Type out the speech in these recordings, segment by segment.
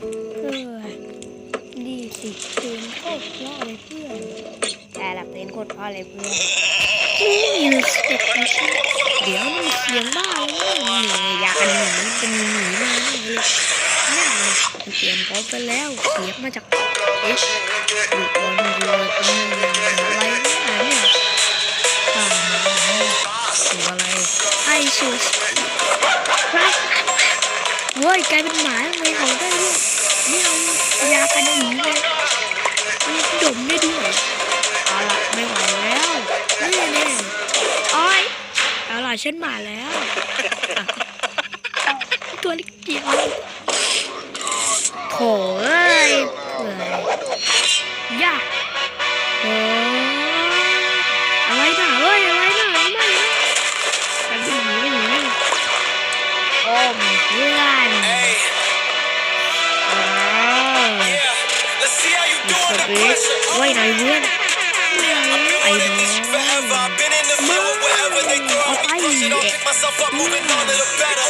เออดีสิเพลงโคตรเพราะเลยเพื่อนแต่ละเพลงโคตรเพราะเลยเพื่อนนี่มันสเต็ปไม่ใช่เดี๋ยวมันเสียงบ้าเลยเนี่ยอยากกันหนีมันเป็นหนีมาแน่เลยน่ามันเตรียมพร้อมไปแล้วเสียงมาจากเอ๊ะดูบอลเรือเป็นอะไรเนี่ยอ่าตัวอะไรไอซูสไร เว้ยกลายเป็นหมาทำไมเขาได้ด้วยนี่เอายากันหนีเลยนี่ดมได้ด้วยเอาล่ะไม่ไหวแล้วนี่นี่อ้อยเอาล่ะฉันมาแล้ว ตัวเล็กเดียวโถเอ้ยเปื่อยย่าโอ้อะไรน่ะเอ้ยอะไรน่ะไม่นะกันหนีไม่หนีโอ้มเพื่อ ส under เปซ pressure. ไว้หน่อยเพื่อนไอ้น้อง Forever, I've been in the field wherever they throw me. Push it, don't pick myself up, moving on to the better.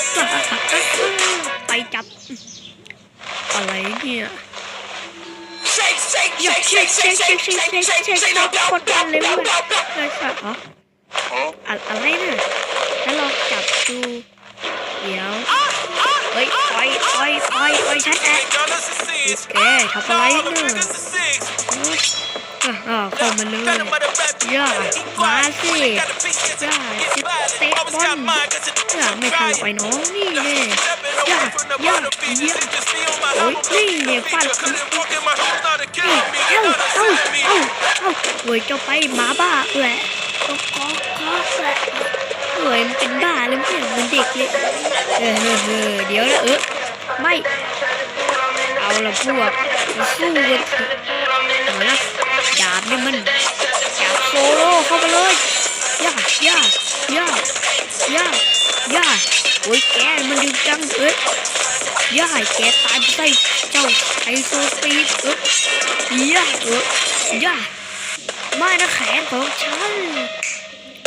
ไปจับอะไรเนี่ย Shake, shake, อยาก shake, เช็ค shake, เช็ค shake, เช็ค shake, เช็ค shake, เช็ค shake, เช็ค shake, no กด doubt, กันเลย doubt, เว้ย doubt, doubt, doubt. เลยสัตว์เหรออะอะไรเนี่ยแล้วลองจับดูเดี๋ยวเฮ้ยปล่อยปล่อยปล่อยปล่อยฉันแอะแกทำอะไรเนี่ยอ๋อคอมามาเลยย่ามาสิย่าเตะบอลย่าไม่ทำไปน้องนี่แน่ย่าย่ายี่ยมโอ้ยนี่เนี่ยฟันเอ้าเอ้าเอ้าเอ้าโอ้ยจะไปหมาบ้าแหละก็ก็แหละ เฮ้ยมันเป็นบ้าเลยมันเหมือนเด็กเลยเออเออเออเดี๋ยวนะเออไม่เอาละพวกสู้กันเอานะดาบนี่มันดาบโซโล่เข้าไปเลยย่าย่าย่าย่าย่าโอ้ยแกมันดึงจังเอ้ยย่าแกตายไปใส่เจ้าไอโซฟีดเอ้ยย่าเอ้ยย่าไม่นะแขนของฉัน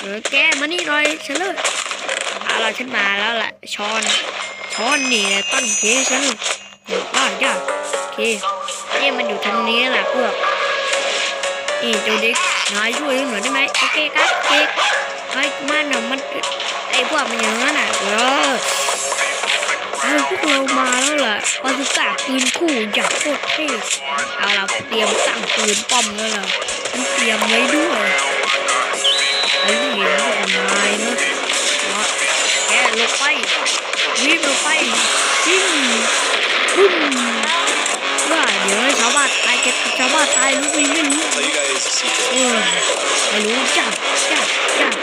เออแกมานี่หน่อยเลยเอาล่ะฉันมาแล้วล่ะช้อนช้อนนี่แหละตั้งเคฉันย่าย่าโอเคเนี่ยมันอยู่ทางนี้แหละพวกอีเจ้าเด็กนายช่วยหน่อยได้ไหมโอเคครับโอเคไอ้มันน่ะมันไอ้พวกมันอย่างนั้นน่ะเออเอาพวกเรามาแล้วล่ะปาสุก้าปืนคู่อยางโคตรเท่เอาล่ะเตรียมตั้งปืนป้อมแล้วล่ะเตรียมไว้ด้วย ไปจิ้มปุ้มว่าเดี๋ยวให้ชาวบ้านตายเก็บชาวบ้านตายรู้ไม่ไม่รู้เออไม่รู้จับจับจับ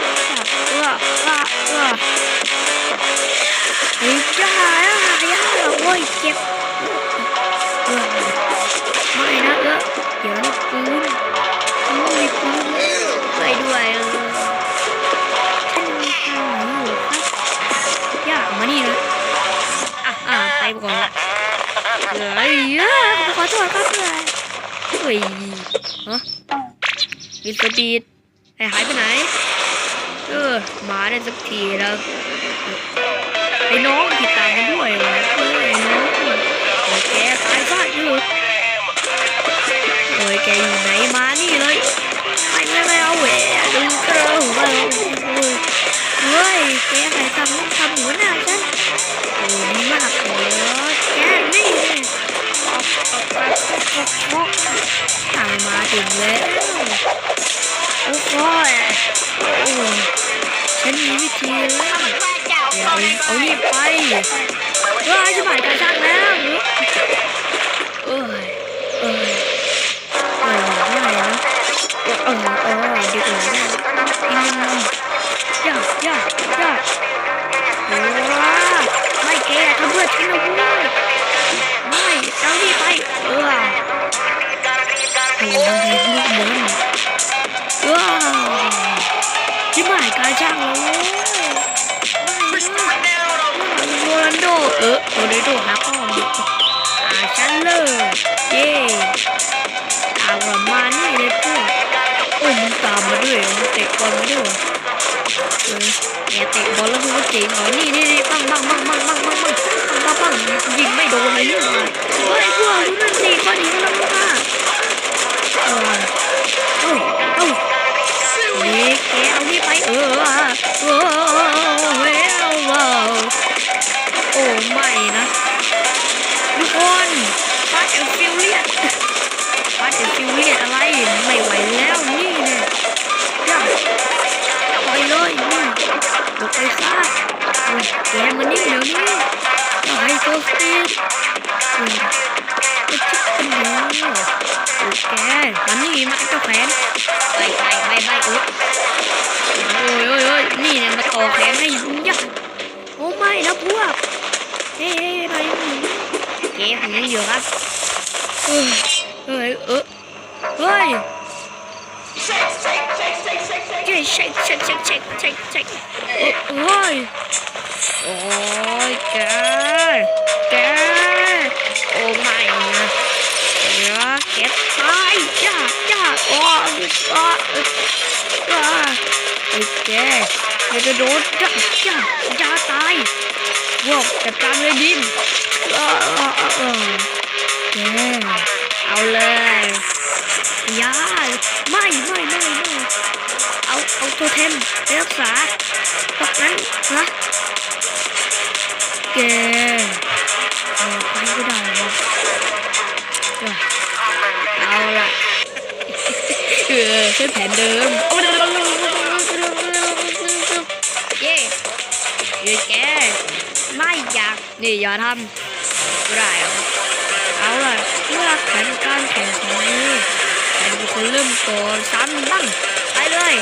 อ้ยขอโทษครับเพื่อยเฮ้ยฮะมิสเตอร์บีดไอหายไปไหน เออ มาได้สักทีแล้วไอ้น้องติดตามมาด้วยวะเออไอ้น้องโอ้ยแกตายซะอยู่เอ้ยแกอยู่ไหนมา เอารีบไปเฮ้ยจะผ่านการช่างแล้ว เอ้ยเอ้ยเอ้ยได้นะเออเออดีกว่า เออโรนัลโดนะพ่อมอาฉันเลยเย่ตามมานี่เลยพวกโอ้ยมึงตามมาด้วยมึงเตะบอลมาด้วยเออแกเตะบอลแล้วมึงก็เจ๋งเหรอนี่นี่นี่ปังปังปังปังปังปังปังปังปังปังยิงไม่โดนเลยนี่หว่าเฮ้ยพดูนั่นสิก้อนหินกำลังลงมาเออเอ้าเอ้านี่แกเอานี่ไปเออเออ แกมันนี่เดี๋ยวนี้ไอโซฟีดจะชิบเป็นแล้วแกมันนี่มันก็แขนไม่ไม่ไม่ไม่โอ๊ยโอ้ยโอ้ยโอ้ยนี่เนี่ยมาต่อแขนให้ยุ่งยากโอ้ไม่นะพวกเฮ้ยไปแกมยังอยู่ครับเออเออเออเฮ้ย Shake, shake, shake, shake, shake, shake. Yeah, shake, shake, shake, shake, shake, shake. Ôi. Ôi kìa. Kìa. Ô mày nè. Kìa, kẹp tay. Chà, chà. Ô, ô, ô. Ok. Mày cái đốt. Chà, chà. Chà tay. Wow, chặt tay lên đi. Ờ, ờ, ờ. Yeah. เอาเลย ยาไม่ไม่ไม่ไม่เอาเอาโทเทมไปรักษาตกนั้นนะแกเอาไปก็ได้นะเออเอาละเออใช้แผนเดิมเย่เย่แกไม่อยากนี่อย่าทำก็ได้อะเอาล่ะเมื่อแผนการแข่งขันนี้ แข่งคนเริ่มก่อนซ้ำบ้างไปเลย